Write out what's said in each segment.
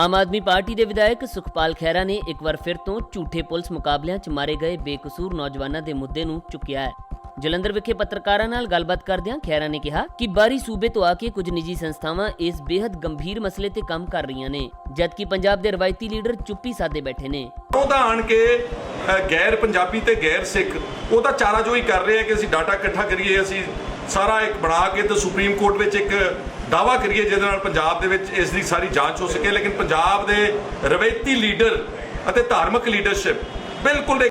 Aam Aadmi party ਦੇ ਵਿਧਾਇਕ ਸੁਖਪਾਲ ਖਹਿਰਾ ਨੇ ਇੱਕ ਵਾਰ ਫਿਰ ਤੋਂ ਝੂਠੇ ਪੁਲਿਸ ਮੁਕਾਬਲਿਆਂ 'ਚ ਮਾਰੇ ਗਏ ਬੇਕਸੂਰ ਨੌਜਵਾਨਾਂ ਦੇ ਮੁੱਦੇ ਨੂੰ ਚੁੱਕਿਆ ਹੈ। ਜਲੰਧਰ ਵਿਖੇ ਪੱਤਰਕਾਰਾਂ ਨਾਲ ਗੱਲਬਾਤ ਕਰਦਿਆਂ ਖਹਿਰਾ ਨੇ ਕਿਹਾ ਕਿ ਬਾਰੀ ਸੂਬੇ ਤੋਂ ਆ ਕੇ ਕੁਝ ਨਿੱਜੀ ਸੰਸਥਾਵਾਂ ਇਸ ਬੇहद ਗੰਭੀਰ ਮਸਲੇ ਤੇ ਕੰਮ ਕਰ ਰਹੀਆਂ ਨੇ, ਜਦਕਿ ਪੰਜਾਬ ਦੇ ਰਵਾਇਤੀ ਲੀਡਰ ਚੁੱਪੀ ਸਾਦੇ ਬੈਠੇ ਨੇ। ਉਹਦਾ ਆਣ ਕੇ ਗੈਰ ਪੰਜਾਬੀ ਤੇ ਗੈਰ ਸਿੱਖ ਉਹਦਾ ਚਾਰਾ ਜੋ ਹੀ ਕਰ ਰਹੇ ਆ ਕਿ ਅਸੀਂ ਡਾਟਾ ਇਕੱਠਾ ਕਰੀਏ, ਅਸੀਂ ਸਾਰਾ ਇੱਕ ਬਣਾ ਕੇ ਤੇ ਸੁਪਰੀਮ ਕੋਰਟ ਵਿੱਚ ਇੱਕ ਦਾਵਾ ਕਰੀਏ ਜਿਹਦੇ ਨਾਲ ਪੰਜਾਬ ਦੇ ਵਿੱਚ ਇਸ ਦੀ ਸਾਰੀ ਜਾਂਚ ਹੋ ਸਕੇ ਲੇਕਿਨ ਪੰਜਾਬ ਦੇ ਰਵਾਇਤੀ ਲੀਡਰ ਅਤੇ ਧਾਰਮਿਕ ਲੀਡਰਸ਼ਿਪ ਬਿਲਕੁਲ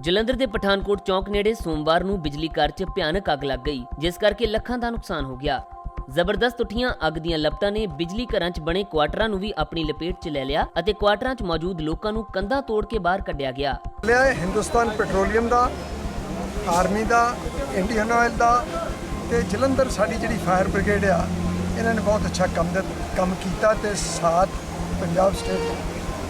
ਜਲੰਧਰ ਦੇ ਪਠਾਨਕੋਟ ਚੌਂਕ ਨੇੜੇ ਸੋਮਵਾਰ ਨੂੰ ਬਿਜਲੀ ਘਰ 'ਚ ਭਿਆਨਕ ਅੱਗ ਲੱਗ ਗਈ ਜਿਸ ਕਰਕੇ ਲੱਖਾਂ ਦਾ ਨੁਕਸਾਨ ਹੋ ਗਿਆ। ਜ਼ਬਰਦਸਤ ਉੱਠੀਆਂ ਅੱਗ ਦੀਆਂ ਲਪਟਾਂ ਨੇ ਬਿਜਲੀ ਘਰਾਂ 'ਚ ਬਣੇ ਕੁਆਟਰਾਂ ਨੂੰ ਵੀ ਆਪਣੀ ਲਪੇਟ 'ਚ ਲੈ ਲਿਆ ਅਤੇ ਕੁਆਟਰਾਂ 'ਚ ਮੌਜੂਦ ਲੋਕਾਂ ਨੂੰ ਕੰਧਾਂ ਤੋੜ ਕੇ ਬਾਹਰ ਕੱਢਿਆ ਗਿਆ। ਲਿਆ ਹਿੰਦੁਸਤਾਨ ਪੈਟਰੋਲੀਅਮ ਦਾ ਆਰਮੀ ਦਾ ਇੰਡੀਅਨ ਆਇਲ ਦਾ ਤੇ ਜਲੰਧਰ ਸਾਡੀ ਜਿਹੜੀ ਫਾਇਰ ਬ੍ਰਿਗੇਡ ਆ ਇਹਨਾਂ ਨੇ ਬਹੁਤ ਅੱਛਾ ਕੰਮ ਦੇ ਕੰਮ ਕੀਤਾ ਤੇ ਸਾਥ ਪੰਜਾਬ ਸਟੇਟ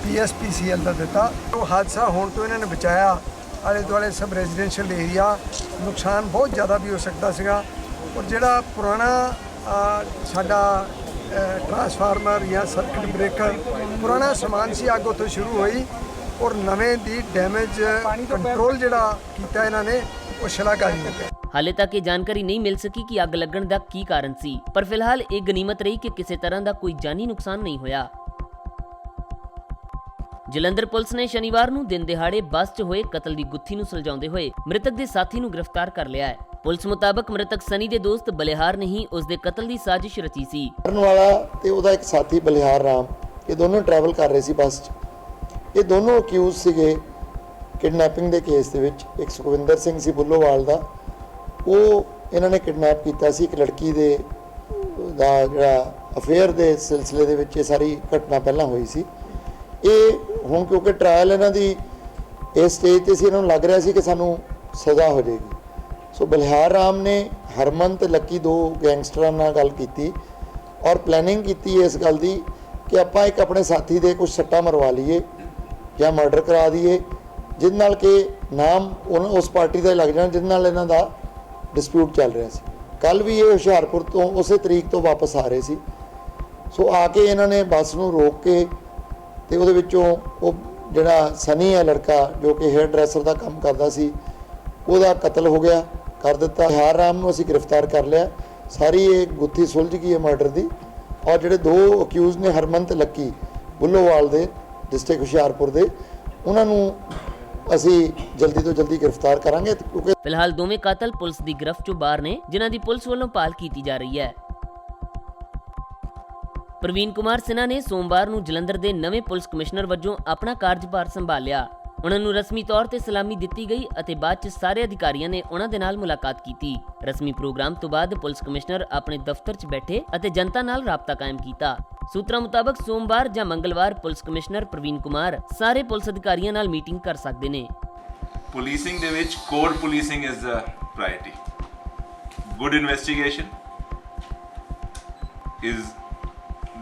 ਪੀਐਸਪੀਸੀਐਲ ਦਾ ਦਿੱਤਾ। ਉਹ ਹਾਦਸਾ ਹੋਣ ਤੋਂ ਇਹਨਾਂ ਨੇ ਬਚਾਇਆ। ਆਲੇ ਦੁਆਲੇ ਸਭ ਰੈਜ਼ੀਡੈਂਸ਼ੀਅਲ ਏਰੀਆ ਨੁਕਸਾਨ ਬਹੁਤ ਜ਼ਿਆਦਾ ਵੀ ਹੋ ਸਕਦਾ ਸੀਗਾ। ਔਰ ਜਿਹੜਾ ਪੁਰਾਣਾ ਸਾਡਾ ਟਰਾਂਸਫਾਰਮਰ ਜਾਂ ਸਰਕਟ ਬ੍ਰੇਕਰ ਪੁਰਾਣਾ ਸਮਾਨ ਸੀ ਅੱਗ ਉੱਥੋਂ ਸ਼ੁਰੂ ਹੋਈ। ਔਰ ਨਵੇਂ ਦੀ ਡੈਮੇਜ ਕੰਟਰੋਲ ਜਿਹੜਾ ਕੀਤਾ ਇਹਨਾਂ ਨੇ ਉਹ ਸ਼ਲਾਘਾਯੋਗ ਹੈ ਹਾਲੇ ਤੱਕ ਇਹ ਜਾਣਕਾਰੀ ਨਹੀਂ ਮਿਲ ਸਕੀ ਕਿ ਅੱਗ ਲੱਗਣ ਦਾ ਕੀ ਕਾਰਨ ਸੀ, ਪਰ ਫਿਲਹਾਲ ਇਹ ਗਨੀਮਤ ਰਹੀ ਕਿ ਕਿਸੇ ਤਰ੍ਹਾਂ ਦਾ ਕੋਈ ਜਾਨੀ ਨੁਕਸਾਨ ਨਹੀਂ ਹੋਇਆ। ਜਲੰਧਰ ਪੁਲਿਸ ਨੇ ਸ਼ਨੀਵਾਰ ਨੂੰ ਦਿਨ ਦਿਹਾੜੇ ਬੱਸ 'ਚ ਹੋਏ ਕਤਲ ਦੀ ਗੁੱਥੀ ਨੂੰ ਸੁਲਝਾਉਂਦੇ ਹੋਏ ਮ੍ਰਿਤਕ ਦੇ ਸਾਥੀ ਨੂੰ ਗ੍ਰਿਫਤਾਰ ਕਰ ਲਿਆ ਹੈ। ਪੁਲਿਸ ਮੁਤਾਬਕ ਮ੍ਰਿਤਕ ਸਨੀ ਦੇ ਦੋਸਤ ਬਲਿਹਾਰ ਨੇ ਹੀ ਉਸ ਦੇ ਕਤਲ ਦੀ ਸਾਜ਼ਿਸ਼ ਰਚੀ ਸੀ। ਕਰਨ ਵਾਲਾ ਤੇ ਉਹਦਾ ਇੱਕ ਸਾਥੀ ਬਲਿਹਾਰ ਰਾਮ, ਇਹ ਦੋਨੋਂ ਟਰੈਵਲ ਕਰ ਰਹੇ ਸੀ ਬੱਸ 'ਚ। ਇਹ ਦੋਨੋਂ ਅਕਿਊਜ਼ ਸੀਗੇ ਕਿਡਨੈਪਿੰਗ ਦੇ ਕੇਸ ਦੇ ਵਿੱਚ। ਇੱਕ ਸੁਖਵਿੰਦਰ ਸਿੰਘ ਸੀ ਬੁੱਲੋਵਾਲ ਦਾ ਉਹ ਇਹਨਾਂ ਨੇ ਕਿਡਨੈਪ ਕੀਤਾ ਸੀ, ਇੱਕ ਲੜਕੀ ਦੇ, ਦਾ ਜਿਹੜਾ ਅਫੇਅਰ ਦੇ ਸਿਲਸਿਲੇ ਦੇ ਵਿੱਚ ਇਹ ਸਾਰੀ ਘਟਨਾ ਪਹਿਲਾਂ ਹੋਈ ਸੀ। ਇਹ ਹੁਣ ਕਿਉਂਕਿ ਟ੍ਰਾਇਲ ਇਹਨਾਂ ਦੀ ਇਸ ਸਟੇਜ ਤੇ ਸੀ, ਇਹਨਾਂ ਨੂੰ ਲੱਗ ਰਿਹਾ ਸੀ ਕਿ ਸਾਨੂੰ ਸਜ਼ਾ ਹੋ ਜਾਏਗੀ। ਸੋ ਬਲਿਹਾਰ ਰਾਮ ਨੇ ਹਰਮਨ ਤੇ ਲੱਕੀ ਦੋ ਗੈਂਗਸਟਰਾਂ ਨਾਲ ਗੱਲ ਕੀਤੀ ਔਰ ਪਲੈਨਿੰਗ ਕੀਤੀ ਇਸ ਗੱਲ ਦੀ ਕਿ ਆਪਾਂ ਇੱਕ ਆਪਣੇ ਸਾਥੀ ਦੇ ਕੁਝ ਸੱਟਾ ਮਰਵਾ ਲਈਏ ਜਾਂ ਮਰਡਰ ਕਰਾ ਦਈਏ ਜਿਹਦੇ ਨਾਲ ਕਿ ਨਾਮ ਉਨ- ਉਸ ਪਾਰਟੀ ਦਾ ਲੱਗ ਜਾਣਾ ਜਿਹਦੇ ਨਾਲ ਇਹਨਾਂ ਦਾ ਡਿਸਪਿਊਟ ਚੱਲ ਰਿਹਾ ਸੀ। ਕੱਲ ਵੀ ਇਹ ਹੁਸ਼ਿਆਰਪੁਰ ਤੋਂ ਉਸੇ ਤਰੀਕ ਤੋਂ ਵਾਪਸ ਆ ਰਹੇ ਸੀ। ਸੋ ਆ ਕੇ ਇਹਨਾਂ ਨੇ ਬੱਸ ਨੂੰ ਰੋਕ ਕੇ ਤੇ ਉਹਦੇ ਵਿੱਚੋਂ ਉਹ ਜਿਹੜਾ ਸਨੀ ਹੈ ਲੜਕਾ, ਜੋ ਕਿ ਹੇਅਰ ਡਰੈਸਰ ਦਾ ਕੰਮ ਕਰਦਾ ਸੀ, ਉਹਦਾ ਕਤਲ ਹੋ ਗਿਆ, ਕਰ ਦਿੱਤਾ। ਹਾਰ ਰਾਮ ਨੂੰ ਅਸੀਂ ਗ੍ਰਿਫਤਾਰ ਕਰ ਲਿਆ। ਸਾਰੀ ਇਹ ਗੁੱਥੀ ਸੁਲਝ ਗਈ ਹੈ ਮਰਡਰ ਦੀ। ਔਰ ਜਿਹੜੇ ਦੋ ਅਕਿਊਜ਼ ਨੇ ਹਰਮਨ ਤੇ ਲੱਕੀ, ਬੁੱਲੋਵਾਲ ਦੇ ਡਿਸਟ੍ਰਿਕਟ ਹੁਸ਼ਿਆਰਪੁਰ ਦੇ, ਉਹਨਾਂ ਨੂੰ ਅਸੀਂ ਜਲਦੀ ਤੋਂ ਜਲਦੀ ਗ੍ਰਿਫਤਾਰ ਕਰਾਂਗੇ ਕਿਉਂਕਿ ਫਿਲਹਾਲ ਦੋਵੇਂ ਕਾਤਲ ਪੁਲਿਸ ਦੀ ਗ੍ਰਿਫਤ 'ਚੋਂ ਬਾਹਰ ਨੇ, ਜਿਨ੍ਹਾਂ ਦੀ ਪੁਲਿਸ ਵੱਲੋਂ ਭਾਲ ਕੀਤੀ ਜਾ ਰਹੀ ਹੈ। ਪ੍ਰਵੀਨ ਕੁਮਾਰ ਸਿਨਹਾ ਨੇ ਸੋਮਵਾਰ ਨੂੰ ਜਲੰਧਰ ਦੇ ਨਵੇਂ ਪੁਲਿਸ ਕਮਿਸ਼ਨਰ ਵਜੋਂ ਆਪਣਾ ਕਾਰਜਭਾਰ ਸੰਭਾਲਿਆ। ਉਹਨਾਂ ਨੂੰ ਰਸਮੀ ਤੌਰ ਤੇ ਸਲਾਮੀ ਦਿੱਤੀ ਗਈ ਅਤੇ ਬਾਅਦ 'ਚ ਸਾਰੇ ਅਧਿਕਾਰੀਆਂ ਨੇ ਉਹਨਾਂ ਦੇ ਨਾਲ ਮੁਲਾਕਾਤ ਕੀਤੀ। ਰਸਮੀ ਪ੍ਰੋਗਰਾਮ ਤੋਂ ਬਾਅਦ ਪੁਲਿਸ ਕਮਿਸ਼ਨਰ ਆਪਣੇ ਦਫ਼ਤਰ 'ਚ ਬੈਠੇ ਅਤੇ ਜਨਤਾ ਨਾਲ ਰਾਬਤਾ ਕਾਇਮ ਕੀਤਾ। ਸੂਤਰਾਂ ਮੁਤਾਬਕ ਸੋਮਵਾਰ ਜਾਂ ਮੰਗਲਵਾਰ ਪੁਲਿਸ ਕਮਿਸ਼ਨਰ ਪ੍ਰਵੀਨ ਕੁਮਾਰ ਸਾਰੇ ਪੁਲਿਸ ਅਧਿਕਾਰੀਆਂ ਨਾਲ ਮੀਟਿੰਗ ਕਰ ਸਕਦੇ ਨੇ policing ਦੇ ਵਿੱਚ core policing is the priority good investigation is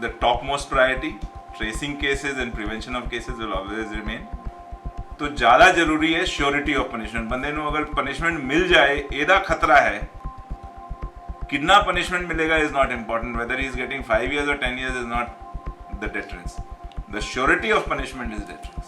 the topmost priority tracing cases and prevention of cases will always remain तो ਜ਼ਿਆਦਾ ਜ਼ਰੂਰੀ ਹੈ surety of punishment ਬੰਦੇ ਨੂੰ ਅਗਰ punishment ਮਿਲ ਜਾਏ ਇਹਦਾ ਖਤਰਾ ਹੈ कितना पनिशमेंट मिलेगा is not important whether is getting five years और ten years is not the difference the surety of punishment is difference